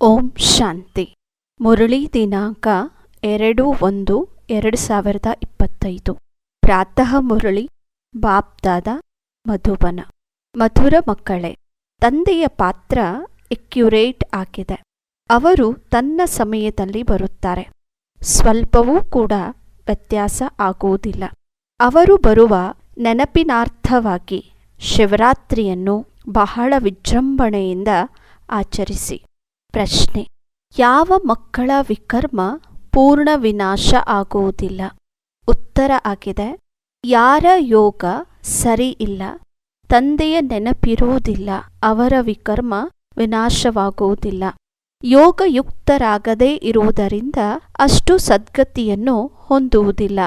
ಓಂ ಶಾಂತಿ. ಮುರಳಿ ದಿನಾಂಕ ಎರಡು ಒಂದು ಎರಡು ಸಾವಿರದ ಇಪ್ಪತ್ತೈದು. ಪ್ರಾತಃ ಮುರಳಿ, ಬಾಪ್ದಾದ ಮಧುಬನ. ಮಧುರ ಮಕ್ಕಳೇ, ತಂದೆಯ ಪಾತ್ರ ಎಕ್ಯುರೇಟ್ ಆಗಿದೆ. ಅವರು ತನ್ನ ಸಮಯದಲ್ಲಿ ಬರುತ್ತಾರೆ. ಸ್ವಲ್ಪವೂ ಕೂಡ ವ್ಯತ್ಯಾಸ ಆಗುವುದಿಲ್ಲ. ಅವರು ಬರುವ ನೆನಪಿನಾರ್ಥವಾಗಿ ಶಿವರಾತ್ರಿಯನ್ನು ಬಹಳ ವಿಜೃಂಭಣೆಯಿಂದ ಆಚರಿಸಿ. ಪ್ರಶ್ನೆ. ಯಾವ ಮಕ್ಕಳ ವಿಕರ್ಮ ಪೂರ್ಣ ವಿನಾಶ ಆಗುವುದಿಲ್ಲ? ಉತ್ತರ ಆಗಿದೆ. ಯಾರ ಯೋಗ ಸರಿ ಇಲ್ಲ? ತಂದೆಯ ನೆನಪಿರುವುದಿಲ್ಲ. ಅವರ ವಿಕರ್ಮ ವಿನಾಶವಾಗುವುದಿಲ್ಲ. ಯೋಗಯುಕ್ತರಾಗದೇ ಇರುವುದರಿಂದ ಅಷ್ಟು ಸದ್ಗತಿಯನ್ನು ಹೊಂದುವುದಿಲ್ಲ.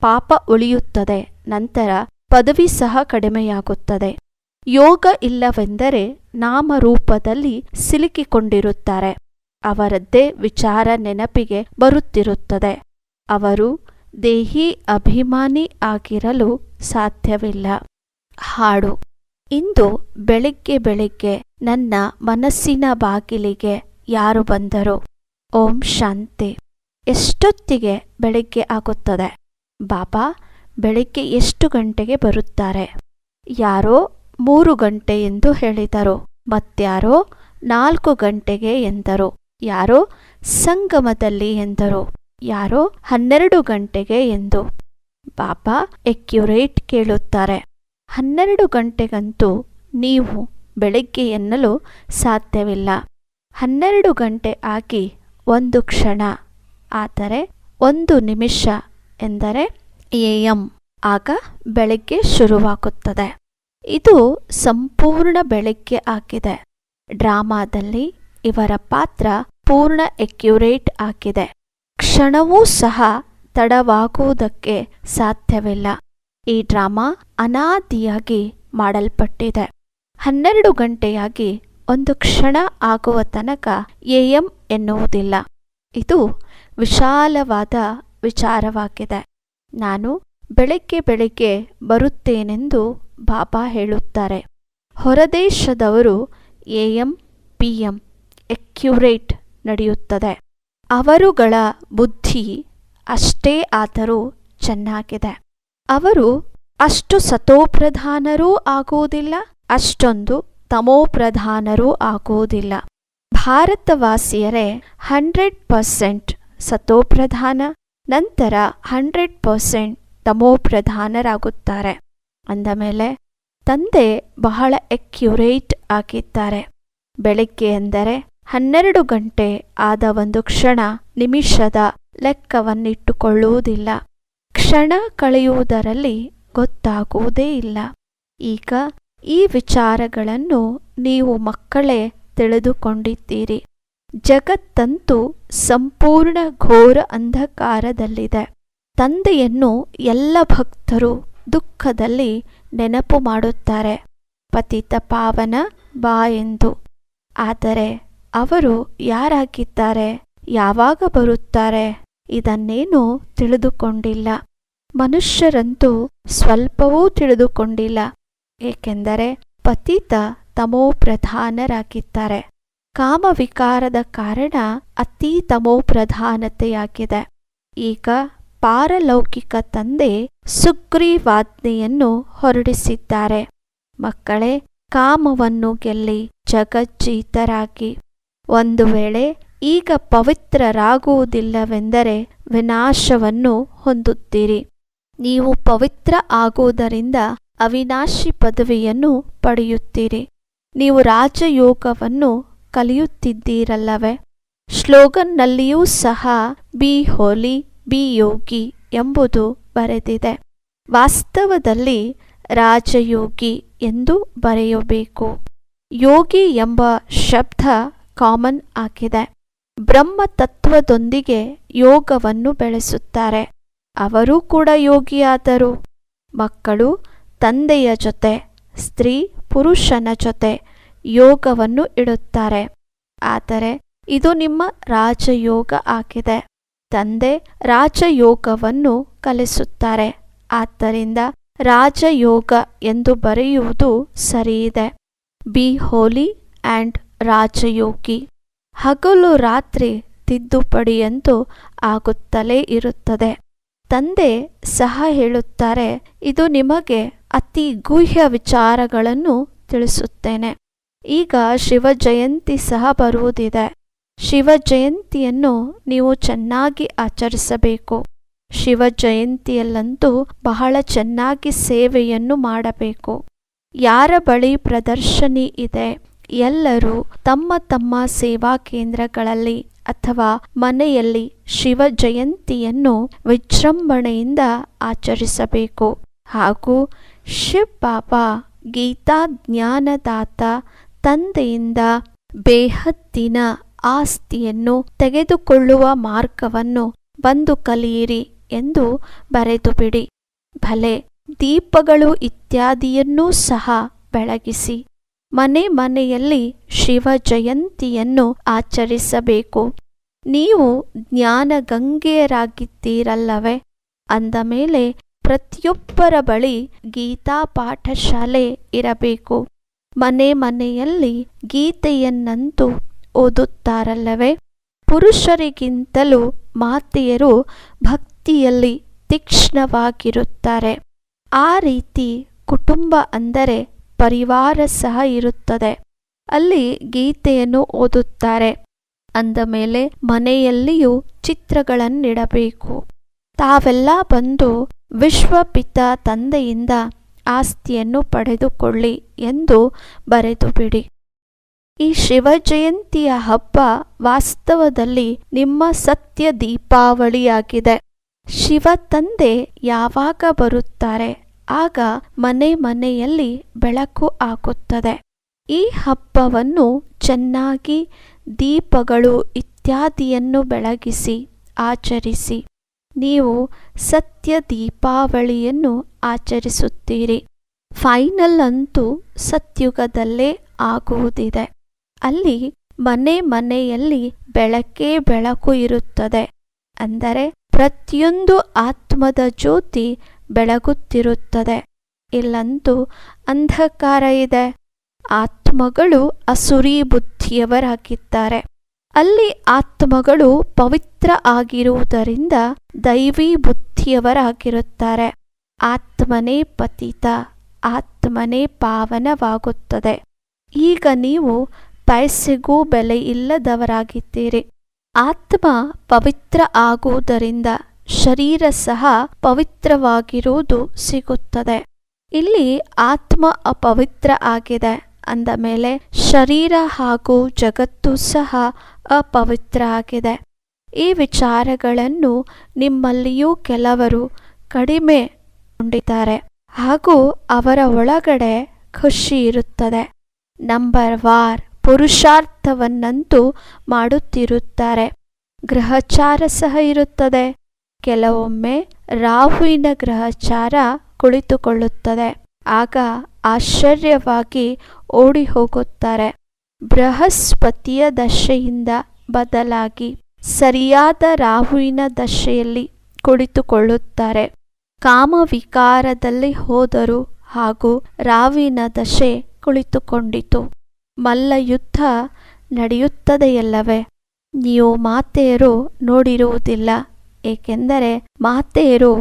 ಪಾಪ ಉಳಿಯುತ್ತದೆ. ನಂತರ ಪದವಿ ಸಹ ಕಡಿಮೆಯಾಗುತ್ತದೆ. ಯೋಗ ಇಲ್ಲವೆಂದರೆ ನಾಮರೂಪದಲ್ಲಿ ಸಿಲುಕಿಕೊಂಡಿರುತ್ತಾರೆ. ಅವರದ್ದೇ ವಿಚಾರ ನೆನಪಿಗೆ ಬರುತ್ತಿರುತ್ತದೆ. ಅವರು ದೇಹಿ ಅಭಿಮಾನಿ ಆಗಿರಲು ಸಾಧ್ಯವಿಲ್ಲ. ಹಾಡು. ಇಂದು ಬೆಳಿಗ್ಗೆ ಬೆಳಿಗ್ಗೆ ನನ್ನ ಮನಸ್ಸಿನ ಬಾಗಿಲಿಗೆ ಯಾರು ಬಂದರು? ಓಂ ಶಾಂತಿ. ಎಷ್ಟೊತ್ತಿಗೆ ಬೆಳಿಗ್ಗೆ ಆಗುತ್ತದೆ? ಬಾಬಾ, ಬೆಳಿಗ್ಗೆ ಎಷ್ಟು ಗಂಟೆಗೆ ಬರುತ್ತಾರೆ? ಯಾರೋ ಮೂರು ಗಂಟೆ ಎಂದು ಹೇಳಿದರು. ಮತ್ಯಾರೋ ನಾಲ್ಕು ಗಂಟೆಗೆ ಎಂದರು. ಯಾರೋ? ಸಂಗಮದಲ್ಲಿ ಎಂದರು. ಯಾರೋ? ಹನ್ನೆರಡು ಗಂಟೆಗೆ ಎಂದು. ಬಾಬಾ ಎಕ್ಯುರೇಟ್ ಕೇಳುತ್ತಾರೆ. ಹನ್ನೆರಡು ಗಂಟೆಗಂತೂ ನೀವು ಬೆಳಗ್ಗೆ ಎನ್ನಲು ಸಾಧ್ಯವಿಲ್ಲ. ಹನ್ನೆರಡು ಗಂಟೆ ಆಗಿ ಒಂದು ಕ್ಷಣ, ಆದರೆ ಒಂದು ನಿಮಿಷ ಎಂದರೆ ಎ ಎಂ. ಆಗ ಬೆಳಗ್ಗೆ ಶುರುವಾಗುತ್ತದೆ. ಇದು ಸಂಪೂರ್ಣ ಬೆಳಗ್ಗೆ ಆಗಿದೆ ಡ್ರಾಮಾದಲ್ಲಿ ಇವರ ಪಾತ್ರ ಪೂರ್ಣ ಎಕ್ಯುರೇಟ್ ಆಗಿದೆ ಕ್ಷಣವೂ ಸಹ ತಡವಾಗುವುದಕ್ಕೆ ಸಾಧ್ಯವಿಲ್ಲ. ಈ ಡ್ರಾಮಾ ಅನಾದಿಯಾಗಿ ಮಾಡಲ್ಪಟ್ಟಿದೆ. ಹನ್ನೆರಡು ಗಂಟೆಯಾಗಿ ಒಂದು ಕ್ಷಣ ಆಗುವ ತನಕ ಎಎಂ ಎನ್ನುವುದಿಲ್ಲ. ಇದು ವಿಶಾಲವಾದ ವಿಚಾರವಾಗಿದೆ. ನಾನು ಬೆಳಗ್ಗೆ ಬೆಳಗ್ಗೆ ಬರುತ್ತೇನೆಂದು ಬಾಬಾ ಹೇಳುತ್ತಾರೆ. ಹೊರದೇಶದವರು A M P M accurate ನಡೆಯುತ್ತದೆ. ಅವರುಗಳ ಬುದ್ಧಿ ಅಷ್ಟೇ ಆದರೂ ಚೆನ್ನಾಗಿದೆ. ಅವರು ಅಷ್ಟು ಸತೋಪ್ರಧಾನರೂ ಆಗುವುದಿಲ್ಲ, ಅಷ್ಟೊಂದು ತಮೋಪ್ರಧಾನರೂ ಆಗುವುದಿಲ್ಲ. ಭಾರತವಾಸಿಯರೇ, ಹಂಡ್ರೆಡ್ ಪರ್ಸೆಂಟ್ ಸತೋಪ್ರಧಾನ, ನಂತರ ಹಂಡ್ರೆಡ್ ಪರ್ಸೆಂಟ್ ತಮೋಪ್ರಧಾನರಾಗುತ್ತಾರೆ. ಅಂದಮೇಲೆ, ತಂದೆ ಬಹಳ ಎಕ್ಯುರೇಟ್ ಆಗಿದ್ದಾರೆ. ಬೆಳಿಗ್ಗೆ ಎಂದರೆ ಹನ್ನೆರಡು ಗಂಟೆ ಆದ ಒಂದು ಕ್ಷಣ ನಿಮಿಷದ ಲೆಕ್ಕವನ್ನಿಟ್ಟುಕೊಳ್ಳುವುದಿಲ್ಲ. ಕ್ಷಣ ಕಳೆಯುವುದರಲ್ಲಿ ಗೊತ್ತಾಗುವುದೇ ಇಲ್ಲ. ಈಗ ಈ ವಿಚಾರಗಳನ್ನು ನೀವು ಮಕ್ಕಳೇ ತಿಳಿದುಕೊಂಡಿದ್ದೀರಿ. ಜಗತ್ತಂತೂ ಸಂಪೂರ್ಣ ಘೋರ ಅಂಧಕಾರದಲ್ಲಿದೆ. ತಂದೆಯನ್ನು ಎಲ್ಲ ಭಕ್ತರು ದುಃಖದಲ್ಲಿ ನೆನಪು ಮಾಡುತ್ತಾರೆ. ಪತಿತ ಪಾವನ ಬಾ ಎಂದು. ಆದರೆ ಅವರು ಯಾರಾಗಿದ್ದಾರೆ? ಯಾವಾಗ ಬರುತ್ತಾರೆ? ಇದನ್ನೇನೂ ತಿಳಿದುಕೊಂಡಿಲ್ಲ. ಮನುಷ್ಯರಂತೂ ಸ್ವಲ್ಪವೂ ತಿಳಿದುಕೊಂಡಿಲ್ಲ. ಏಕೆಂದರೆ ಪತಿತ ತಮೋಪ್ರಧಾನರಾಗಿದ್ದಾರೆ. ಕಾಮವಿಕಾರದ ಕಾರಣ ಅತೀ ತಮೋಪ್ರಧಾನತೆಯಾಗಿದೆ. ಈಗ ಪಾರಲೌಕಿಕ ತಂದೆ ಸುಗ್ರೀವಾಜ್ಞೆಯನ್ನು ಹೊರಡಿಸಿದ್ದಾರೆ. ಮಕ್ಕಳೇ, ಕಾಮವನ್ನು ಗೆಲ್ಲಿ ಜಗಜ್ಜೀತರಾಗಿ. ಒಂದು ವೇಳೆ ಈಗ ಪವಿತ್ರರಾಗುವುದಿಲ್ಲವೆಂದರೆ ವಿನಾಶವನ್ನು ಹೊಂದುತ್ತೀರಿ. ನೀವು ಪವಿತ್ರ ಆಗುವುದರಿಂದ ಅವಿನಾಶಿ ಪದವಿಯನ್ನು ಪಡೆಯುತ್ತೀರಿ. ನೀವು ರಾಜಯೋಗವನ್ನು ಕಲಿಯುತ್ತಿದ್ದೀರಲ್ಲವೇ. ಶ್ಲೋಗನ್ನಲ್ಲಿಯೂ ಸಹ, ಬಿ ಹೋಲಿ ಬಿ ಯೋಗಿ ಎಂಬುದು ಬರೆದಿದೆ. ವಾಸ್ತವದಲ್ಲಿ ರಾಜಯೋಗಿ ಎಂದು ಬರೆಯಬೇಕು. ಯೋಗಿ ಎಂಬ ಶಬ್ದ ಕಾಮನ್ ಆಗಿದೆ. ಬ್ರಹ್ಮ ತತ್ವದೊಂದಿಗೆ ಯೋಗವನ್ನು ಬೆಳೆಸುತ್ತಾರೆ. ಅವರೂ ಕೂಡ ಯೋಗಿಯಾದರು. ಮಕ್ಕಳು ತಂದೆಯ ಜೊತೆ, ಸ್ತ್ರೀ ಪುರುಷನ ಜೊತೆ ಯೋಗವನ್ನು ಇಡುತ್ತಾರೆ. ಆದರೆ ಇದು ನಿಮ್ಮ ರಾಜಯೋಗ ಆಗಿದೆ. ತಂದೆ ರಾಜಯೋಗವನ್ನು ಕಲಿಸುತ್ತಾರೆ. ಆದ್ದರಿಂದ ರಾಜಯೋಗ ಎಂದು ಬರೆಯುವುದು ಸರಿಯಿದೆ. B Holi and ರಾಜಯೋಗಿ. ಹಗಲು ರಾತ್ರಿ ತಿದ್ದುಪಡಿಯಂತೂ ಆಗುತ್ತಲೇ ಇರುತ್ತದೆ. ತಂದೆ ಸಹ ಹೇಳುತ್ತಾರೆ, ಇದು ನಿಮಗೆ ಅತಿ ಗುಹ್ಯ ವಿಚಾರಗಳನ್ನು ತಿಳಿಸುತ್ತೇನೆ. ಈಗ ಶಿವ ಜಯಂತಿ ಸಹ ಬರುವುದಿದೆ. ಶಿವ ಜಯಂತಿಯನ್ನು ನೀವು ಚೆನ್ನಾಗಿ ಆಚರಿಸಬೇಕು. ಶಿವ ಜಯಂತಿಯಲ್ಲಂತೂ ಬಹಳ ಚೆನ್ನಾಗಿ ಸೇವೆಯನ್ನು ಮಾಡಬೇಕು. ಯಾರ ಬಳಿ ಪ್ರದರ್ಶನಿ ಇದೆ, ಎಲ್ಲರೂ ತಮ್ಮ ತಮ್ಮ ಸೇವಾ ಕೇಂದ್ರಗಳಲ್ಲಿ ಅಥವಾ ಮನೆಯಲ್ಲಿ ಶಿವ ಜಯಂತಿಯನ್ನು ವಿಜೃಂಭಣೆಯಿಂದ ಆಚರಿಸಬೇಕು. ಹಾಗೂ ಶಿವ್ ಬಾಬಾ ಗೀತಾ ಜ್ಞಾನದಾತ ತಂದೆಯಿಂದ ಬೇಹದ್ದಿನ ಆಸ್ತಿಯನ್ನು ತೆಗೆದುಕೊಳ್ಳುವ ಮಾರ್ಗವನ್ನು ಬಂದು ಕಲಿಯಿರಿ ಎಂದು ಬರೆದು ಬಿಡಿ ಭಲೆ, ದೀಪಗಳು ಇತ್ಯಾದಿಯನ್ನೂ ಸಹ ಬೆಳಗಿಸಿ. ಮನೆ ಮನೆಯಲ್ಲಿ ಶಿವ ಜಯಂತಿಯನ್ನು ಆಚರಿಸಬೇಕು. ನೀವು ಜ್ಞಾನ ಗಂಗೆಯರಾಗಿದ್ದೀರಲ್ಲವೇ ಅಂದ ಮೇಲೆ ಪ್ರತಿಯೊಬ್ಬರ ಬಳಿ ಗೀತಾ ಪಾಠಶಾಲೆ ಇರಬೇಕು. ಮನೆ ಮನೆಯಲ್ಲಿ ಗೀತೆಯನ್ನಂತೂ ಓದುತ್ತಾರಲ್ಲವೇ? ಪುರುಷರಿಗಿಂತಲೂ ಮಾತೆಯರು ಭಕ್ತಿಯಲ್ಲಿ ತೀಕ್ಷ್ಣವಾಗಿರುತ್ತಾರೆ. ಆ ರೀತಿ ಕುಟುಂಬ ಅಂದರೆ ಪರಿವಾರ ಸಹ ಇರುತ್ತದೆ. ಅಲ್ಲಿ ಗೀತೆಯನ್ನು ಓದುತ್ತಾರೆ. ಅಂದ ಮೇಲೆ ಮನೆಯಲ್ಲಿಯೂ ಚಿತ್ರಗಳನ್ನಿಡಬೇಕು. ತಾವೆಲ್ಲ ಬಂದು ವಿಶ್ವಪಿತ ತಂದೆಯಿಂದ ಆಸ್ತಿಯನ್ನು ಪಡೆದುಕೊಳ್ಳಿ ಎಂದು ಬರೆದು ಬಿಡಿ. ಈ ಶಿವ ಜಯಂತಿಯ ಹಬ್ಬ ವಾಸ್ತವದಲ್ಲಿ ನಿಮ್ಮ ಸತ್ಯ ದೀಪಾವಳಿಯಾಗಿದೆ. ಶಿವ ತಂದೆ ಯಾವಾಗ ಬರುತ್ತಾರೆ, ಆಗ ಮನೆ ಮನೆಯಲ್ಲಿ ಬೆಳಕು ಹಾಕುತ್ತದೆ. ಈ ಹಬ್ಬವನ್ನು ಚೆನ್ನಾಗಿ ದೀಪಗಳು ಇತ್ಯಾದಿಯನ್ನು ಬೆಳಗಿಸಿ, ಆಚರಿಸಿ. ನೀವು ಸತ್ಯ ದೀಪಾವಳಿಯನ್ನು ಆಚರಿಸುತ್ತೀರಿ. ಫೈನಲ್ ಅಂತೂ ಸತ್ಯುಗದಲ್ಲೇ ಆಗುವುದಿದೆ. ಅಲ್ಲಿ ಮನೆ ಮನೆಯಲ್ಲಿ ಬೆಳಕೇ ಬೆಳಕು ಇರುತ್ತದೆ. ಅಂದರೆ ಪ್ರತಿಯೊಂದು ಆತ್ಮದ ಜ್ಯೋತಿ ಬೆಳಗುತ್ತಿರುತ್ತದೆ. ಇಲ್ಲಂತೂ ಅಂಧಕಾರ ಇದೆ. ಆತ್ಮಗಳು ಅಸುರಿ ಬುದ್ಧಿಯವರಾಗಿದ್ದಾರೆ. ಅಲ್ಲಿ ಆತ್ಮಗಳು ಪವಿತ್ರ ಆಗಿರುವುದರಿಂದ ದೈವಿ ಬುದ್ಧಿಯವರಾಗಿರುತ್ತಾರೆ. ಆತ್ಮನೇ ಪತಿತ, ಆತ್ಮನೇ ಪಾವನವಾಗುತ್ತದೆ. ಈಗ ನೀವು ಪೈಸೆಗೂ ಬೆಲೆ ಇಲ್ಲದವರಾಗಿದ್ದೀರಿ ಆತ್ಮ ಪವಿತ್ರ ಆಗುವುದರಿಂದ ಶರೀರ ಸಹ ಪವಿತ್ರವಾಗಿರುವುದು ಸಿಗುತ್ತದೆ. ಇಲ್ಲಿ ಆತ್ಮ ಅಪವಿತ್ರ ಆಗಿದೆ ಅಂದ ಮೇಲೆ ಶರೀರ ಹಾಗೂ ಜಗತ್ತು ಸಹ ಅಪವಿತ್ರ ಆಗಿದೆ. ಈ ವಿಚಾರಗಳನ್ನು ನಿಮ್ಮಲ್ಲಿಯೂ ಕೆಲವರು ಕಡಿಮೆ ಕೊಂಡಿದ್ದಾರೆ ಹಾಗೂ ಅವರ ಒಳಗಡೆ ಖುಷಿ ಇರುತ್ತದೆ. Number war. ಪುರುಷಾರ್ಥವನ್ನಂತೂ ಮಾಡುತ್ತಿರುತ್ತಾರೆ. ಗ್ರಹಚಾರ ಸಹ ಇರುತ್ತದೆ. ಕೆಲವೊಮ್ಮೆ ರಾಹುವಿನ ಗ್ರಹಚಾರ ಕುಳಿತುಕೊಳ್ಳುತ್ತದೆ. ಆಗ ಆಶ್ಚರ್ಯವಾಗಿ ಓಡಿ ಹೋಗುತ್ತಾರೆ ಬೃಹಸ್ಪತಿಯ ದಶೆಯಿಂದ ಬದಲಾಗಿ ಸರಿಯಾದ ರಾಹುವಿನ ದಶೆಯಲ್ಲಿ ಕುಳಿತುಕೊಳ್ಳುತ್ತಾರೆ. ಕಾಮವಿಕಾರದಲ್ಲಿ ಹೋದರು ಹಾಗೂ ರಾವಿನ ದಶೆ ಕುಳಿತುಕೊಂಡಿತು. ಮಲ್ಲಯುದ್ಧ ನಡೆಯುತ್ತದೆಯಲ್ಲವೇ? ನೀವು ಮಾತೆಯರು ನೋಡಿರುವುದಿಲ್ಲ, ಏಕೆಂದರೆ ಮಾತೆಯರು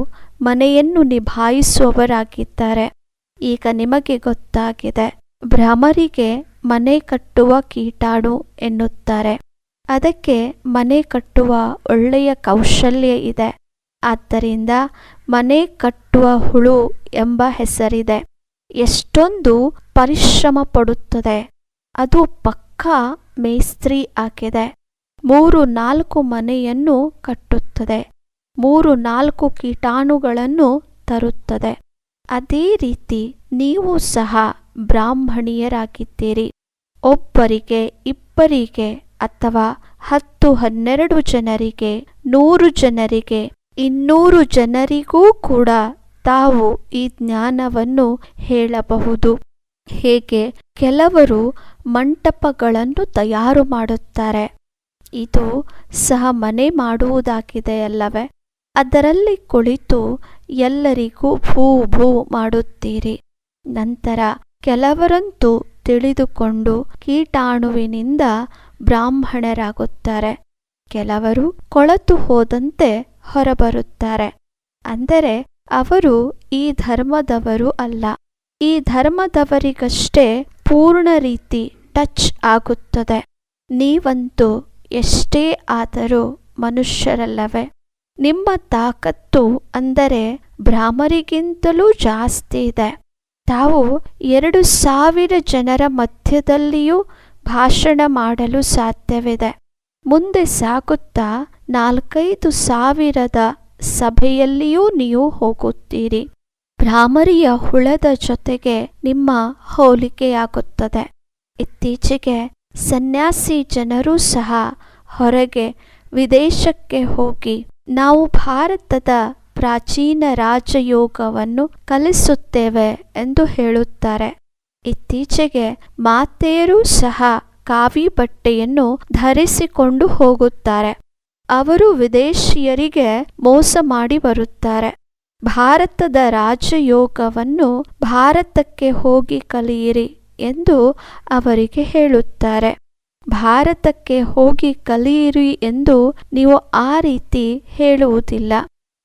ಮನೆಯನ್ನು ನಿಭಾಯಿಸುವವರಾಗಿದ್ದಾರೆ. ಈಗ ನಿಮಗೆ ಗೊತ್ತಾಗಿದೆ, ಭ್ರಮರಿಗೆ ಮನೆ ಕಟ್ಟುವ ಕೀಟಾಣು ಎನ್ನುತ್ತಾರೆ. ಅದಕ್ಕೆ ಮನೆ ಕಟ್ಟುವ ಒಳ್ಳೆಯ ಕೌಶಲ್ಯ ಇದೆ. ಆದ್ದರಿಂದ ಮನೆ ಕಟ್ಟುವ ಹುಳು ಎಂಬ ಹೆಸರಿದೆ. ಎಷ್ಟೊಂದು ಪರಿಶ್ರಮ ಪಡುತ್ತದೆ. ಅದು ಪಕ್ಕಾ ಮೇಸ್ತ್ರಿ ಆಗಿದೆ. ಮೂರು ನಾಲ್ಕು ಮನೆಯನ್ನು ಕಟ್ಟುತ್ತದೆ. ಮೂರು ನಾಲ್ಕು ಕೀಟಾಣುಗಳನ್ನು ತರುತ್ತದೆ. ಅದೇ ರೀತಿ ನೀವು ಸಹ ಬ್ರಾಹ್ಮಣಿಯರಾಗಿದ್ದೀರಿ. ಒಬ್ಬರಿಗೆ ಇಬ್ಬರಿಗೆ ಅಥವಾ ಹತ್ತು ಹನ್ನೆರಡು ಜನರಿಗೆ, ನೂರು ಜನರಿಗೆ, ಇನ್ನೂರು ಜನರಿಗೂ ಕೂಡ ತಾವು ಈ ಜ್ಞಾನವನ್ನು ಹೇಳಬಹುದು. ಹೇಗೆ ಕೆಲವರು ಮಂಟಪಗಳನ್ನು ತಯಾರು ಮಾಡುತ್ತಾರೆ. ಇದು ಸಹ ಮನೆ ಮಾಡುವುದಾಗಿದೆ ಅಲ್ಲವೇ? ಅದರಲ್ಲಿ ಕುಳಿತು ಎಲ್ಲರಿಗೂ ಭೂ ಭೂ ಮಾಡುತ್ತೀರಿ. ನಂತರ ಕೆಲವರಂತೂ ತಿಳಿದುಕೊಂಡು ಕೀಟಾಣುವಿನಿಂದ ಬ್ರಾಹ್ಮಣರಾಗುತ್ತಾರೆ. ಕೆಲವರು ಕೊಳತು ಹೋದಂತೆ ಹೊರಬರುತ್ತಾರೆ. ಅಂದರೆ ಅವರು ಈ ಧರ್ಮದವರು ಅಲ್ಲ. ಈ ಧರ್ಮದವರಿಗಷ್ಟೇ ಪೂರ್ಣ ರೀತಿ ಟಚ್ ಆಗುತ್ತದೆ. ನೀವಂತೂ ಎಷ್ಟೇ ಆದರೂ ಮನುಷ್ಯರಲ್ಲವೇ. ನಿಮ್ಮ ತಾಕತ್ತು ಅಂದರೆ ಬ್ರಾಹ್ಮರಿಗಿಂತಲೂ ಜಾಸ್ತಿ ಇದೆ. ತಾವು ಎರಡು ಸಾವಿರ ಜನರ ಮಧ್ಯದಲ್ಲಿಯೂ ಭಾಷಣ ಮಾಡಲು ಸಾಧ್ಯವಿದೆ. ಮುಂದೆ ಸಾಗುತ್ತಾ ನಾಲ್ಕೈದು ಸಾವಿರದ ಸಭೆಯಲ್ಲಿಯೂ ನೀವು ಹೋಗುತ್ತೀರಿ. ಭ್ರಾಮರಿಯ ಹುಳದ ಜೊತೆಗೆ ನಿಮ್ಮ ಹೋಲಿಕೆಯಾಗುತ್ತದೆ. ಇತ್ತೀಚೆಗೆ ಸನ್ಯಾಸಿ ಜನರೂ ಸಹ ಹೊರಗೆ ವಿದೇಶಕ್ಕೆ ಹೋಗಿ ನಾವು ಭಾರತದ ಪ್ರಾಚೀನ ರಾಜಯೋಗವನ್ನು ಕಲಿಸುತ್ತೇವೆ ಎಂದು ಹೇಳುತ್ತಾರೆ. ಇತ್ತೀಚೆಗೆ ಮಾತೆಯರೂ ಸಹ ಕಾವಿ ಬಟ್ಟೆಯನ್ನು ಧರಿಸಿಕೊಂಡು ಹೋಗುತ್ತಾರೆ. ಅವರು ವಿದೇಶಿಯರಿಗೆ ಮೋಸ ಮಾಡಿ ಬರುತ್ತಾರೆ. ಭಾರತದ ರಾಜಯೋಗವನ್ನು ಭಾರತಕ್ಕೆ ಹೋಗಿ ಕಲಿಯಿರಿ ಎಂದು ಅವರಿಗೆ ಹೇಳುತ್ತಾರೆ. ಭಾರತಕ್ಕೆ ಹೋಗಿ ಕಲಿಯಿರಿ ಎಂದು ನೀವು ಆ ರೀತಿ ಹೇಳುವುದಿಲ್ಲ.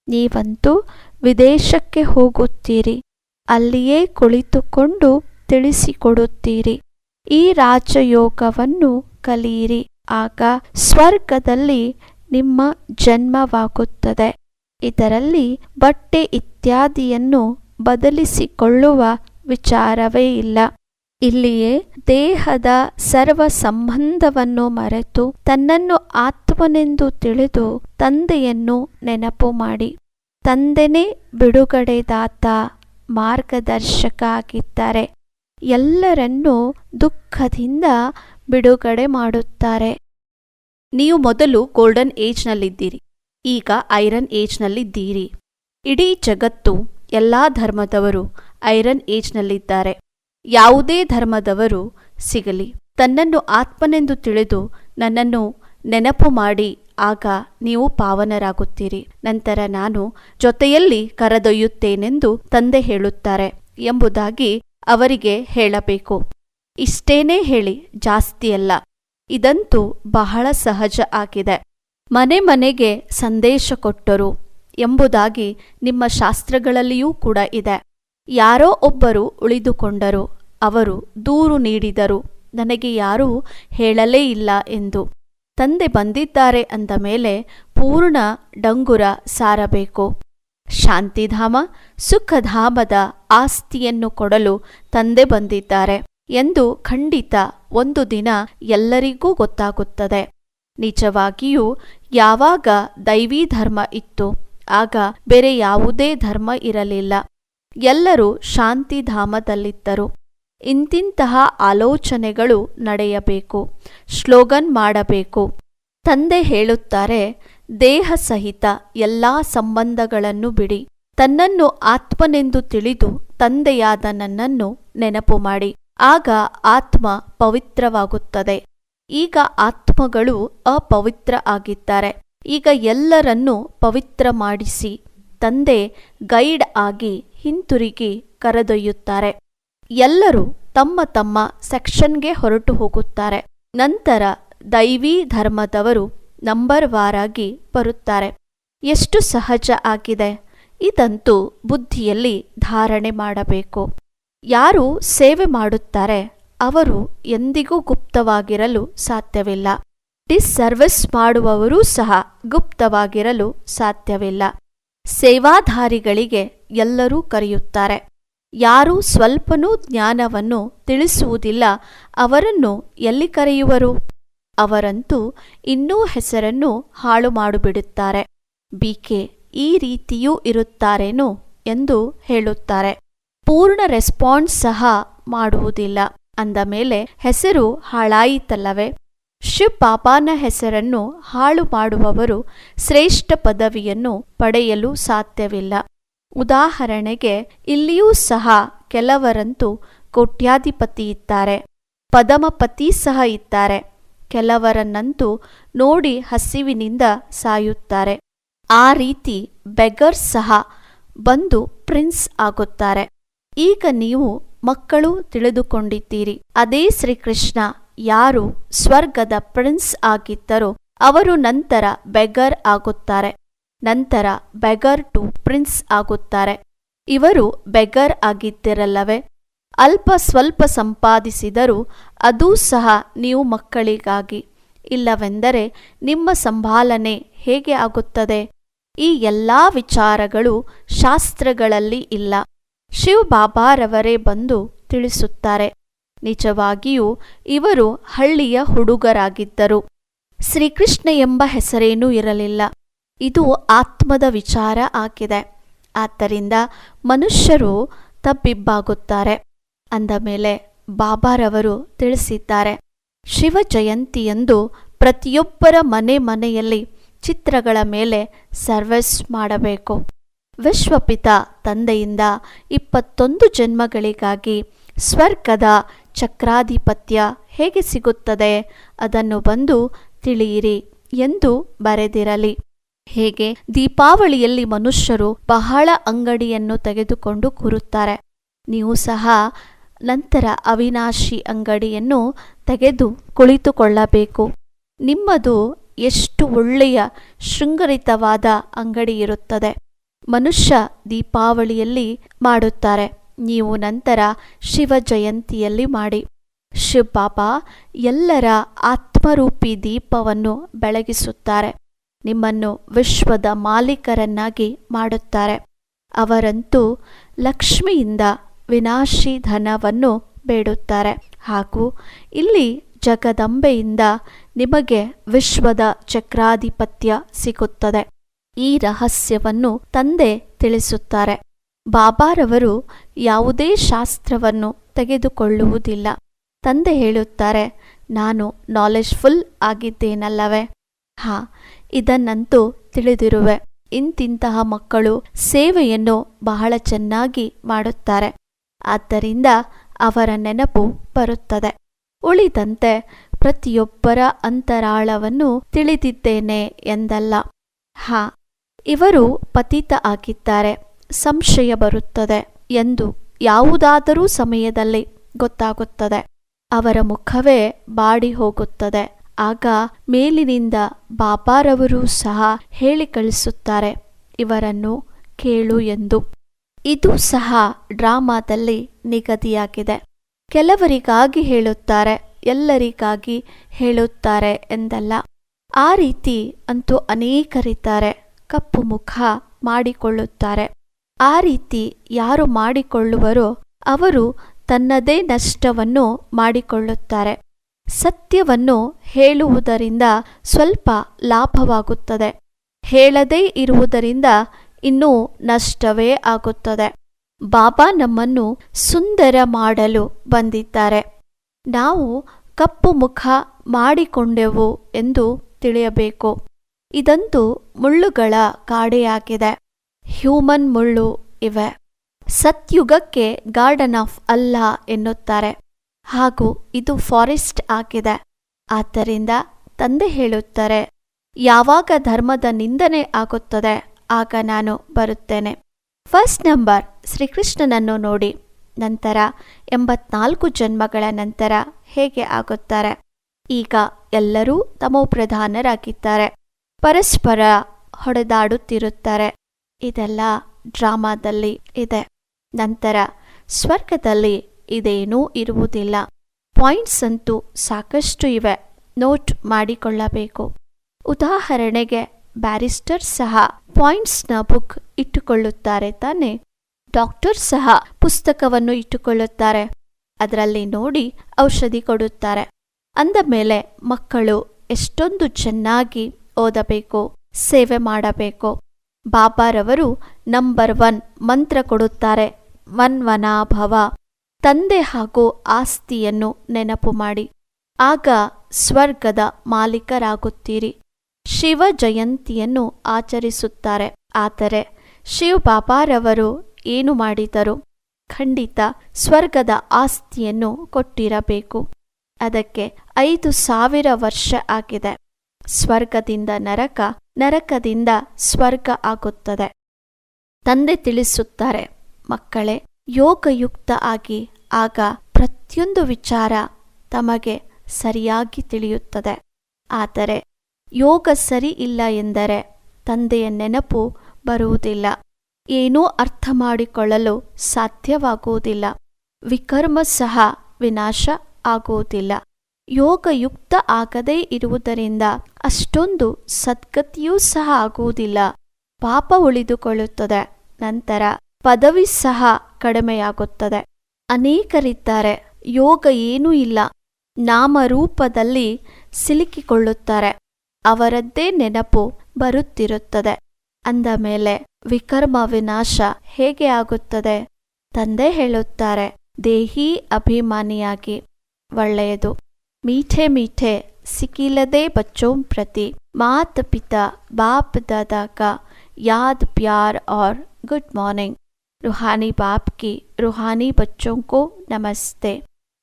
ನೀವಂತೂ ವಿದೇಶಕ್ಕೆ ಹೋಗುತ್ತೀರಿ. ಅಲ್ಲಿಯೇ ಕುಳಿತುಕೊಂಡು ತಿಳಿಸಿಕೊಡುತ್ತೀರಿ. ಈ ರಾಜಯೋಗವನ್ನು ಕಲಿಯಿರಿ. ಆಗ ಸ್ವರ್ಗದಲ್ಲಿ ನಿಮ್ಮ ಜನ್ಮವಾಗುತ್ತದೆ. ಇದರಲ್ಲಿ ಬಟ್ಟೆ ಇತ್ಯಾದಿಯನ್ನು ಬದಲಿಸಿಕೊಳ್ಳುವ ವಿಚಾರವೇ ಇಲ್ಲ. ಇಲ್ಲಿಯೇ ದೇಹದ ಸರ್ವ ಸಂಬಂಧವನ್ನು ಮರೆತು ತನ್ನನ್ನು ಆತ್ಮನೆಂದು ತಿಳಿದು ತಂದೆಯನ್ನು ನೆನಪು ಮಾಡಿ. ತಂದೆನೇ ಬಿಡುಗಡೆದಾತ ಮಾರ್ಗದರ್ಶಕ ಆಗಿದ್ದಾರೆ ಎಲ್ಲರನ್ನೂ ದುಃಖದಿಂದ ಬಿಡುಗಡೆ ಮಾಡುತ್ತಾರೆ. ನೀವು ಮೊದಲು ಗೋಲ್ಡನ್ ಏಜ್ನಲ್ಲಿದ್ದೀರಿ. ಈಗ ಐರನ್ ಏಜ್ನಲ್ಲಿದ್ದೀರಿ. ಇಡೀ ಜಗತ್ತು ಎಲ್ಲಾ ಧರ್ಮದವರು ಐರನ್ ಏಜ್ನಲ್ಲಿದ್ದಾರೆ. ಯಾವುದೇ ಧರ್ಮದವರು ಸಿಗಲಿ. ತನ್ನನ್ನು ಆತ್ಮನೆಂದು ತಿಳಿದು ನನ್ನನ್ನು ನೆನಪು ಮಾಡಿ ಆಗ ನೀವು ಪಾವನರಾಗುತ್ತೀರಿ. ನಂತರ ನಾನು ಜೊತೆಯಲ್ಲಿ ಕರೆದೊಯ್ಯುತ್ತೇನೆಂದು ತಂದೆ ಹೇಳುತ್ತಾರೆ ಎಂಬುದಾಗಿ ಅವರಿಗೆ ಹೇಳಬೇಕು. ಇಷ್ಟೇನೇ ಹೇಳಿ, ಜಾಸ್ತಿಯಲ್ಲ. ಇದಂತೂ ಬಹಳ ಸಹಜ ಆಗಿದೆ. ಮನೆ ಮನೆಗೆ ಸಂದೇಶ ಕೊಟ್ಟರು ಎಂಬುದಾಗಿ ನಿಮ್ಮ ಶಾಸ್ತ್ರಗಳಲ್ಲಿಯೂ ಕೂಡ ಇದೆ. ಯಾರೋ ಒಬ್ಬರು ಉಳಿದುಕೊಂಡರು, ಅವರು ದೂರು ನೀಡಿದರು, ನನಗೆ ಯಾರೂ ಹೇಳಲೇ ಇಲ್ಲ ಎಂದು. ತಂದೆ ಬಂದಿದ್ದಾರೆ ಅಂದ ಮೇಲೆ ಪೂರ್ಣ ಡಂಗುರ ಸಾರಬೇಕು. ಶಾಂತಿಧಾಮ, ಸುಖಧಾಮದ ಆಸ್ತಿಯನ್ನು ಕೊಡಲು ತಂದೆ ಬಂದಿದ್ದಾರೆ ಎಂದು ಖಂಡಿತ ಒಂದು ದಿನ ಎಲ್ಲರಿಗೂ ಗೊತ್ತಾಗುತ್ತದೆ. ನಿಜವಾಗಿಯೂ ಯಾವಾಗ ದೈವೀ ಧರ್ಮ ಇತ್ತು ಆಗ ಬೇರೆ ಯಾವುದೇ ಧರ್ಮ ಇರಲಿಲ್ಲ. ಎಲ್ಲರೂ ಶಾಂತಿಧಾಮದಲ್ಲಿದ್ದರು ಇಂತಿಂತಹ ಆಲೋಚನೆಗಳು ನಡೆಯಬೇಕು ಸ್ಲೋಗನ್ ಮಾಡಬೇಕು. ತಂದೆ ಹೇಳುತ್ತಾರೆ, ದೇಹ ಸಹಿತ ಎಲ್ಲ ಸಂಬಂಧಗಳನ್ನು ಬಿಡಿ. ತನ್ನನ್ನು ಆತ್ಮನೆಂದು ತಿಳಿದು ತಂದೆಯಾದ ನನ್ನನ್ನು ನೆನಪು ಮಾಡಿ. ಆಗ ಆತ್ಮ ಪವಿತ್ರವಾಗುತ್ತದೆ. ಈಗ ಆತ್ಮಗಳು ಅಪವಿತ್ರ ಆಗಿದ್ದಾರೆ. ಈಗ ಎಲ್ಲರನ್ನೂ ಪವಿತ್ರ ಮಾಡಿಸಿ ತಂದೆ ಗೈಡ್ ಆಗಿ ಹಿಂತಿರುಗಿ ಕರೆದೊಯ್ಯುತ್ತಾರೆ. ಎಲ್ಲರೂ ತಮ್ಮ ತಮ್ಮ ಸೆಕ್ಷನ್ಗೆ ಹೊರಟು ಹೋಗುತ್ತಾರೆ. ನಂತರ ದೈವಿ ಧರ್ಮದವರು ನಂಬರ್ ವಾರಾಗಿ ಬರುತ್ತಾರೆ. ಎಷ್ಟು ಸಹಜ ಆಗಿದೆ. ಇದಂತೂ ಬುದ್ಧಿಯಲ್ಲಿ ಧಾರಣೆ ಮಾಡಬೇಕು. ಯಾರು ಸೇವೆ ಮಾಡುತ್ತಾರೆ ಅವರು ಎಂದಿಗೂ ಗುಪ್ತವಾಗಿರಲು ಸಾಧ್ಯವಿಲ್ಲ. ಡಿಸ್ಸರ್ವಿಸ್ ಮಾಡುವವರೂ ಸಹ ಗುಪ್ತವಾಗಿರಲು ಸಾಧ್ಯವಿಲ್ಲ. ಸೇವಾಧಾರಿಗಳಿಗೆ ಎಲ್ಲರೂ ಕರೆಯುತ್ತಾರೆ. ಯಾರು ಸ್ವಲ್ಪನೂ ಜ್ಞಾನವನ್ನು ತಿಳಿಸುವುದಿಲ್ಲ. ಅವರನ್ನು ಎಲ್ಲಿ ಕರೆಯುವರು? ಅವರಂತೂ ಇನ್ನೂ ಹೆಸರನ್ನು ಹಾಳು ಮಾಡಿಬಿಡುತ್ತಾರೆ. ಬಿಕೆ ಈ ರೀತಿಯೂ ಇರುತ್ತಾರೇನೋ ಎಂದು ಹೇಳುತ್ತಾರೆ. ಪೂರ್ಣ ರೆಸ್ಪಾನ್ಸ್ ಸಹ ಮಾಡುವುದಿಲ್ಲ. ಅಂದ ಮೇಲೆ ಹೆಸರು ಹಾಳಾಯಿತಲ್ಲವೇ? ಶಿವ್ ಪಾಪಾನ ಹೆಸರನ್ನು ಹಾಳು ಮಾಡುವವರು ಶ್ರೇಷ್ಠ ಪದವಿಯನ್ನು ಪಡೆಯಲು ಸಾಧ್ಯವಿಲ್ಲ. ಉದಾಹರಣೆಗೆ, ಇಲ್ಲಿಯೂ ಸಹ ಕೆಲವರಂತೂ ಕೋಟ್ಯಾಧಿಪತಿ ಇದ್ದಾರೆ. ಪದಮಪತಿ ಸಹ ಇದ್ದಾರೆ. ಕೆಲವರನ್ನಂತೂ ನೋಡಿ ಹಸಿವಿನಿಂದ ಸಾಯುತ್ತಾರೆ. ಆ ರೀತಿ ಬೆಗರ್ ಸಹ ಬಂದು ಪ್ರಿನ್ಸ್ ಆಗುತ್ತಾರೆ. ಈಗ ನೀವು ಮಕ್ಕಳು ತಿಳಿದುಕೊಂಡಿದ್ದೀರಿ. ಅದೇ ಶ್ರೀಕೃಷ್ಣ ಯಾರು ಸ್ವರ್ಗದ ಪ್ರಿನ್ಸ್ ಆಗಿದ್ದರೋ ಅವರು ನಂತರ ಬೆಗರ್ ಆಗುತ್ತಾರೆ. ನಂತರ ಬೆಗರ್ ಟು ಪ್ರಿನ್ಸ್ ಆಗುತ್ತಾರೆ. ಇವರು ಬೆಗರ್ ಆಗಿದ್ದಿರಲ್ಲವೇ? ಅಲ್ಪ ಸ್ವಲ್ಪ ಸಂಪಾದಿಸಿದರೂ ಅದೂ ಸಹ ನೀವು ಮಕ್ಕಳಿಗಾಗಿ. ಇಲ್ಲವೆಂದರೆ ನಿಮ್ಮ ಸಂಭಾಲನೆ ಹೇಗೆ ಆಗುತ್ತದೆ? ಈ ಎಲ್ಲ ವಿಚಾರಗಳು ಶಾಸ್ತ್ರಗಳಲ್ಲಿ ಇಲ್ಲ. ಶಿವ್ ಬಾಬಾರವರೇ ಬಂದು ತಿಳಿಸುತ್ತಾರೆ. ನಿಜವಾಗಿಯೂ ಇವರು ಹಳ್ಳಿಯ ಹುಡುಗರಾಗಿದ್ದರು. ಶ್ರೀಕೃಷ್ಣ ಎಂಬ ಹೆಸರೇನೂ ಇರಲಿಲ್ಲ. ಇದು ಆತ್ಮದ ವಿಚಾರ ಆಗಿದೆ. ಆದ್ದರಿಂದ ಮನುಷ್ಯರು ತಬ್ಬಿಬ್ಬಾಗುತ್ತಾರೆ. ಅಂದ ಮೇಲೆ ಬಾಬಾರವರು ತಿಳಿಸಿದ್ದಾರೆ. ಶಿವ ಜಯಂತಿಯಂದು ಪ್ರತಿಯೊಬ್ಬರ ಮನೆ ಮನೆಯಲ್ಲಿ ಚಿತ್ರಗಳ ಮೇಲೆ ಸರ್ವಿಸ್ ಮಾಡಬೇಕು. ವಿಶ್ವಪಿತ ತಂದೆಯಿಂದ ಇಪ್ಪತ್ತೊಂದು ಜನ್ಮಗಳಿಗಾಗಿ ಸ್ವರ್ಗದ ಚಕ್ರಾಧಿಪತ್ಯ ಹೇಗೆ ಸಿಗುತ್ತದೆ? ಅದನ್ನು ಬಂದು ತಿಳಿಯಿರಿ ಎಂದು ಬರೆದಿರಲಿ. ಹೇಗೆ? ದೀಪಾವಳಿಯಲ್ಲಿ ಮನುಷ್ಯರು ಬಹಳ ಅಂಗಡಿಯನ್ನು ತೆಗೆದುಕೊಂಡು ಕೂರುತ್ತಾರೆ. ನೀವು ಸಹ ನಂತರ ಅವಿನಾಶಿ ಅಂಗಡಿಯನ್ನು ತೆಗೆದು ಕುಳಿತುಕೊಳ್ಳಬೇಕು. ನಿಮ್ಮದು ಎಷ್ಟು ಒಳ್ಳೆಯ ಶೃಂಗರಿತವಾದ ಅಂಗಡಿ ಇರುತ್ತದೆ. ಮನುಷ್ಯ ದೀಪಾವಳಿಯಲ್ಲಿ ಮಾಡುತ್ತಾರೆ. ನೀವು ನಂತರ ಶಿವ ಜಯಂತಿಯಲ್ಲಿ ಮಾಡಿ. ಶಿವ ಬಾಬಾ ಎಲ್ಲರ ಆತ್ಮರೂಪಿ ದೀಪವನ್ನು ಬೆಳಗಿಸುತ್ತಾರೆ. ನಿಮ್ಮನ್ನು ವಿಶ್ವದ ಮಾಲೀಕರನ್ನಾಗಿ ಮಾಡುತ್ತಾರೆ. ಅವರಂತೂ ಲಕ್ಷ್ಮಿಯಿಂದ ವಿನಾಶಿ ಧನವನ್ನು ಬೇಡುತ್ತಾರೆ. ಹಾಗೂ ಇಲ್ಲಿ ಜಗದಂಬೆಯಿಂದ ನಿಮಗೆ ವಿಶ್ವದ ಚಕ್ರಾಧಿಪತ್ಯ ಸಿಗುತ್ತದೆ. ಈ ರಹಸ್ಯವನ್ನು ತಂದೆ ತಿಳಿಸುತ್ತಾರೆ. ಬಾಬಾರವರು ಯಾವುದೇ ಶಾಸ್ತ್ರವನ್ನು ತೆಗೆದುಕೊಳ್ಳುವುದಿಲ್ಲ. ತಂದೆ ಹೇಳುತ್ತಾರೆ, ನಾನು ನಾಲೆಜ್ಫುಲ್ ಆಗಿದ್ದೇನಲ್ಲವೇ? ಹಾ, ಇದನ್ನಂತೂ ತಿಳಿದಿರುವೆ. ಇಂತಿಂತಹ ಮಕ್ಕಳು ಸೇವೆಯನ್ನು ಬಹಳ ಚೆನ್ನಾಗಿ ಮಾಡುತ್ತಾರೆ. ಆದ್ದರಿಂದ ಅವರ ನೆನಪು ಬರುತ್ತದೆ. ಉಳಿದಂತೆ ಪ್ರತಿಯೊಬ್ಬರ ಅಂತರಾಳವನ್ನು ತಿಳಿದಿದ್ದೇನೆ ಎಂದಲ್ಲ. ಹಾ ಇವರು ಪತಿತ ಆಗಿದ್ದಾರೆ. ಸಂಶಯ ಬರುತ್ತದೆ ಎಂದು ಯಾವುದಾದರೂ ಸಮಯದಲ್ಲಿ ಗೊತ್ತಾಗುತ್ತದೆ. ಅವರ ಮುಖವೇ ಬಾಡಿ ಹೋಗುತ್ತದೆ. ಆಗ ಮೇಲಿನಿಂದ ಬಾಬಾರವರು ಸಹ ಹೇಳಿ ಕಳಿಸುತ್ತಾರೆ, ಇವರನ್ನು ಕೇಳು ಎಂದು. ಇದು ಸಹ ಡ್ರಾಮಾದಲ್ಲಿ ನಿಗದಿಯಾಗಿದೆ. ಕೆಲವರಿಗಾಗಿ ಹೇಳುತ್ತಾರೆ, ಎಲ್ಲರಿಗಾಗಿ ಹೇಳುತ್ತಾರೆ ಎಂದಲ್ಲ. ಆ ರೀತಿ ಅಂತೂ ಅನೇಕರಿದ್ದಾರೆ. ಕಪ್ಪು ಮುಖ ಮಾಡಿಕೊಳ್ಳುತ್ತಾರೆ. ಆ ರೀತಿ ಯಾರು ಮಾಡಿಕೊಳ್ಳುವರೋ ಅವರು ತನ್ನದೇ ನಷ್ಟವನ್ನು ಮಾಡಿಕೊಳ್ಳುತ್ತಾರೆ. ಸತ್ಯವನ್ನು ಹೇಳುವುದರಿಂದ ಸ್ವಲ್ಪ ಲಾಭವಾಗುತ್ತದೆ. ಹೇಳದೇ ಇರುವುದರಿಂದ ಇನ್ನೂ ನಷ್ಟವೇ ಆಗುತ್ತದೆ. ಬಾಬಾ ನಮ್ಮನ್ನು ಸುಂದರ ಮಾಡಲು ಬಂದಿದ್ದಾರೆ. ನಾವು ಕಪ್ಪು ಮುಖ ಮಾಡಿಕೊಂಡೆವು ಎಂದು ತಿಳಿಯಬೇಕು. ಇದಂತೂ ಮುಳ್ಳುಗಳ ಕಾಡೆಯಾಗಿದೆ. ಹ್ಯೂಮನ್ ಮುಳ್ಳು ಇವೆ. ಸತ್ಯುಗಕ್ಕೆ ಗಾರ್ಡನ್ ಆಫ್ ಅಲ್ಲ ಎನ್ನುತ್ತಾರೆ. ಹಾಗೂ ಇದು ಫಾರೆಸ್ಟ್ ಆಗಿದೆ. ಆದ್ದರಿಂದ ತಂದೆ ಹೇಳುತ್ತಾರೆ, ಯಾವಾಗ ಧರ್ಮದ ನಿಂದನೆ ಆಗುತ್ತದೆ, ಆಗ ನಾನು ಬರುತ್ತೇನೆ. ಫಸ್ಟ್ ನಂಬರ್, ಶ್ರೀಕೃಷ್ಣನನ್ನು ನೋಡಿ. ನಂತರ ಎಂಬತ್ನಾಲ್ಕು ಜನ್ಮಗಳ ನಂತರ ಹೇಗೆ ಆಗುತ್ತಾರೆ. ಈಗ ಎಲ್ಲರೂ ತಮೋಪ್ರಧಾನರಾಗಿದ್ದಾರೆ ಪರಸ್ಪರ ಹೊಡೆದಾಡುತ್ತಿರುತ್ತಾರೆ. ಇದೆಲ್ಲ ಡ್ರಾಮಾದಲ್ಲಿ ಇದೆ. ನಂತರ ಸ್ವರ್ಗದಲ್ಲಿ ಇದೇನೂ ಇರುವುದಿಲ್ಲ. ಪಾಯಿಂಟ್ಸ್ ಅಂತೂ ಸಾಕಷ್ಟು ಇವೆ. ನೋಟ್ ಮಾಡಿಕೊಳ್ಳಬೇಕು. ಉದಾಹರಣೆಗೆ ಬ್ಯಾರಿಸ್ಟರ್ ಸಹ ಪಾಯಿಂಟ್ಸ್ನ ಬುಕ್ ಇಟ್ಟುಕೊಳ್ಳುತ್ತಾರೆ ತಾನೆ. ಡಾಕ್ಟರ್ ಸಹ ಪುಸ್ತಕವನ್ನು ಇಟ್ಟುಕೊಳ್ಳುತ್ತಾರೆ. ಅದರಲ್ಲಿ ನೋಡಿ ಔಷಧಿ ಕೊಡುತ್ತಾರೆ. ಅಂದ ಮೇಲೆ ಮಕ್ಕಳು ಎಷ್ಟೊಂದು ಚೆನ್ನಾಗಿ ಓದಬೇಕು, ಸೇವೆ ಮಾಡಬೇಕು. ಬಾಬಾರವರು ನಂಬರ್ ಒನ್ ಮಂತ್ರ ಕೊಡುತ್ತಾರೆ, ಮನ್ವನಾಭವ. ತಂದೆ ಹಾಗೂ ಆಸ್ತಿಯನ್ನು ನೆನಪು ಮಾಡಿ. ಆಗ ಸ್ವರ್ಗದ ಮಾಲೀಕರಾಗುತ್ತೀರಿ. ಶಿವ ಜಯಂತಿಯನ್ನು ಆಚರಿಸುತ್ತಾರೆ. ಆದರೆ ಶಿವ ಬಾಬಾರವರು ಏನು ಮಾಡಿದರು? ಖಂಡಿತ ಸ್ವರ್ಗದ ಆಸ್ತಿಯನ್ನು ಕೊಟ್ಟಿರಬೇಕು. ಅದಕ್ಕೆ ಐದು ಸಾವಿರ ವರ್ಷ ಆಗಿದೆ. ಸ್ವರ್ಗದಿಂದ ನರಕ, ನರಕದಿಂದ ಸ್ವರ್ಗ ಆಗುತ್ತದೆ. ತಂದೆ ತಿಳಿಸುತ್ತಾರೆ, ಮಕ್ಕಳೇ, ಯೋಗಯುಕ್ತ ಆಗಿ, ಆಗ ಪ್ರತಿಯೊಂದು ವಿಚಾರ ತಮಗೆ ಸರಿಯಾಗಿ ತಿಳಿಯುತ್ತದೆ. ಆದರೆ, ಯೋಗ ಸರಿ ಇಲ್ಲ ಎಂದರೆ ತಂದೆಯ ನೆನಪು ಬರುವುದಿಲ್ಲ. ಏನೂ ಅರ್ಥ ಮಾಡಿಕೊಳ್ಳಲು ಸಾಧ್ಯವಾಗುವುದಿಲ್ಲ. ವಿಕರ್ಮ ಸಹ ವಿನಾಶ ಆಗುವುದಿಲ್ಲ. ಯೋಗಯುಕ್ತ ಆಗದೇ ಇರುವುದರಿಂದ ಅಷ್ಟೊಂದು ಸದ್ಗತಿಯೂ ಸಹ ಆಗುವುದಿಲ್ಲ. ಪಾಪ ಉಳಿದುಕೊಳ್ಳುತ್ತದೆ, ನಂತರ ಪದವಿ ಸಹ ಕಡಿಮೆಯಾಗುತ್ತದೆ. ಅನೇಕರಿದ್ದಾರೆ, ಯೋಗ ಏನೂ ಇಲ್ಲ. ನಾಮರೂಪದಲ್ಲಿ ಸಿಲುಕಿಕೊಳ್ಳುತ್ತಾರೆ. ಅವರದ್ದೇ ನೆನಪು ಬರುತ್ತಿರುತ್ತದೆ. ಅಂದ ಮೇಲೆ ವಿಕರ್ಮ ವಿನಾಶ ಹೇಗೆ ಆಗುತ್ತದೆ? ತಂದೆ ಹೇಳುತ್ತಾರೆ, ದೇಹಿ ಅಭಿಮಾನಿಯಾಗಿ, ಒಳ್ಳೆಯದು. ಮೀಠೆ ಮೀಠೆ ಸಿಕ್ಕಿಲ್ಲದೆ ಬಚ್ಚೋಂ ಪ್ರತಿ ಮಾತ್ ಪಿತಾ ಬಾಪ್ दादा का याद प्यार और गुड मॉर्निंग रूहानी बाप की रूहानी बच्चों को नमस्ते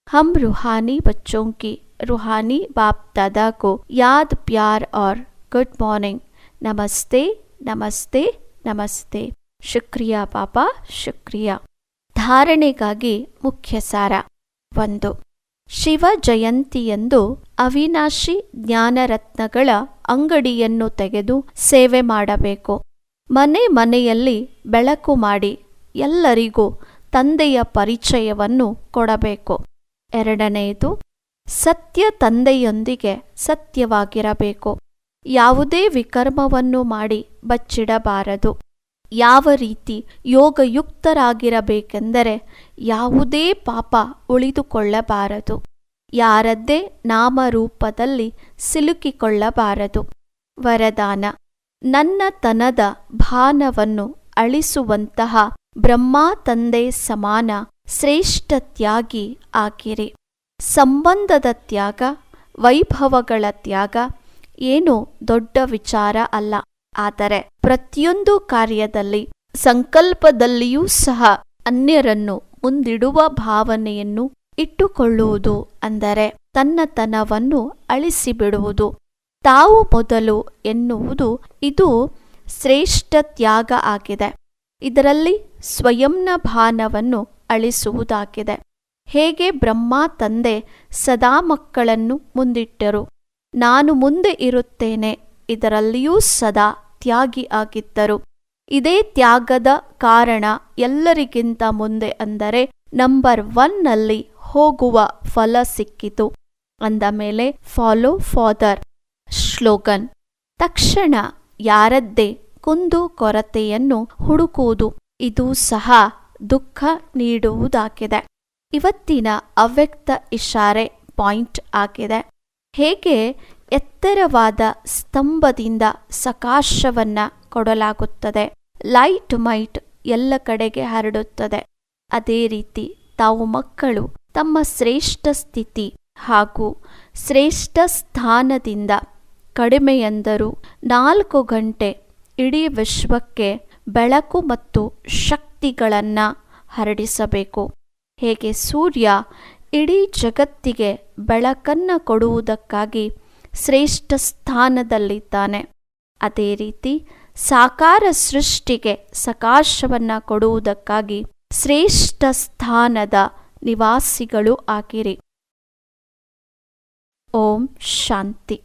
हम रूहानी बच्चों की रूहानी बाप दादा को याद प्यार और गुड मॉर्निंग नमस्ते नमस्ते नमस्ते ಶುಕ್ರಿಯಾ ಪಾಪಾ ಶುಕ್ರಿಯಾ ಧಾರಣೆಗಾಗಿ ಮುಖ್ಯ ಸಾರ ಒಂದು ಶಿವ ಜಯಂತಿಯಂದು ಅವಿನಾಶಿ ಜ್ಞಾನರತ್ನಗಳ ಅಂಗಡಿಯನ್ನು ತೆಗೆದು ಸೇವೆ ಮಾಡಬೇಕು. ಮನೆ ಮನೆಯಲ್ಲಿ ಬೆಳಕು ಮಾಡಿ ಎಲ್ಲರಿಗೂ ತಂದೆಯ ಪರಿಚಯವನ್ನು ಕೊಡಬೇಕು. ಎರಡನೆಯದು, ಸತ್ಯ ತಂದೆಯೊಂದಿಗೆ ಸತ್ಯವಾಗಿರಬೇಕು. ಯಾವುದೇ ವಿಕರ್ಮವನ್ನು ಮಾಡಿ ಬಚ್ಚಿಡಬಾರದು. ಯಾವ ರೀತಿ ಯೋಗಯುಕ್ತರಾಗಿರಬೇಕೆಂದರೆ ಯಾವುದೇ ಪಾಪ ಉಳಿದುಕೊಳ್ಳಬಾರದು. ಯಾರದ್ದೇ ನಾಮರೂಪದಲ್ಲಿ ಸಿಲುಕಿಕೊಳ್ಳಬಾರದು. ವರದಾನ. ನನ್ನ ತನದ ಭಾನವನ್ನು ಅಳಿಸುವಂತಹ ಬ್ರಹ್ಮ ತಂದೆ ಸಮಾನ ಶ್ರೇಷ್ಠ ತ್ಯಾಗಿ ಆಗಿರಿ. ಸಂಬಂಧದ ತ್ಯಾಗ, ವೈಭವಗಳ ತ್ಯಾಗ ಏನು ದೊಡ್ಡ ವಿಚಾರ ಅಲ್ಲ. ಆದರೆ ಪ್ರತಿಯೊಂದು ಕಾರ್ಯದಲ್ಲಿ ಸಂಕಲ್ಪದಲ್ಲಿಯೂ ಸಹ ಅನ್ಯರನ್ನು ಮುಂದಿಡುವ ಭಾವನೆಯನ್ನು ಇಟ್ಟುಕೊಳ್ಳುವುದು ಅಂದರೆ ತನ್ನತನವನ್ನು ಅಳಿಸಿಬಿಡುವುದು. ತಾವು ಮೊದಲು ಎನ್ನುವುದು ಇದು ಶ್ರೇಷ್ಠ ತ್ಯಾಗ ಆಗಿದೆ. ಇದರಲ್ಲಿ ಸ್ವಯಂನ ಭಾನವನ್ನು ಅಳಿಸುವುದಾಗಿದೆ. ಹೇಗೆ ಬ್ರಹ್ಮ ತಂದೆ ಸದಾ ಮಕ್ಕಳನ್ನು ಮುಂದಿಟ್ಟರು. ನಾನು ಮುಂದೆ ಇರುತ್ತೇನೆ ಇದರಲ್ಲಿಯೂ ಸದಾ ತ್ಯಾಗಿ ಆಗಿದ್ದರು. ಇದೇ ತ್ಯಾಗದ ಕಾರಣ ಎಲ್ಲರಿಗಿಂತ ಮುಂದೆ ಅಂದರೆ ನಂಬರ್ ಒನ್ನಲ್ಲಿ ಹೋಗುವ ಫಲ ಸಿಕ್ಕಿತು. ಅಂದ ಮೇಲೆ ಫಾಲೋ ಫಾದರ್ ಶ್ಲೋಗನ್ ತಕ್ಷಣ ಯಾರದ್ದೇ ಕುಂದು ಕೊರತೆಯನ್ನು ಹುಡುಕುವುದು, ಇದು ಸಹ ದುಃಖ ನೀಡುವುದಾಗಿದೆ. ಇವತ್ತಿನ ಅವ್ಯಕ್ತ ಇಶಾರೆ ಪಾಯಿಂಟ್ ಆಗಿದೆ. ಹೇಗೆ ಎತ್ತರವಾದ ಸ್ತಂಭದಿಂದ ಸಕಾಶವನ್ನು ಕೊಡಲಾಗುತ್ತದೆ. ಲೈಟ್ ಮೈಟ್ ಎಲ್ಲ ಕಡೆಗೆ ಹರಡುತ್ತದೆ. ಅದೇ ರೀತಿ ತಾವು ಮಕ್ಕಳು, ತಮ್ಮ ಶ್ರೇಷ್ಠ ಸ್ಥಿತಿ ಹಾಗೂ ಶ್ರೇಷ್ಠ ಸ್ಥಾನದಿಂದ ಕಡಿಮೆಯೆಂದರೂ ನಾಲ್ಕು ಗಂಟೆ ಇಡೀ ವಿಶ್ವಕ್ಕೆ ಬೆಳಕು ಮತ್ತು ಶಕ್ತಿಗಳನ್ನು ಹರಡಿಸಬೇಕು. ಹೇಗೆ ಸೂರ್ಯ ಇಡೀ ಜಗತ್ತಿಗೆ ಬೆಳಕನ್ನು ಕೊಡುವುದಕ್ಕಾಗಿ ಶ್ರೇಷ್ಠ ಸ್ಥಾನದಲ್ಲಿದ್ದಾನೆ. ಅದೇ ರೀತಿ ಸಾಕಾರ ಸೃಷ್ಟಿಗೆ ಸಕಾಶವನ್ನು ಕೊಡುವುದಕ್ಕಾಗಿ ಶ್ರೇಷ್ಠ ಸ್ಥಾನದ ನಿವಾಸಿಗಳು ಆಗಿರಿ. ಓಂ ಶಾಂತಿ.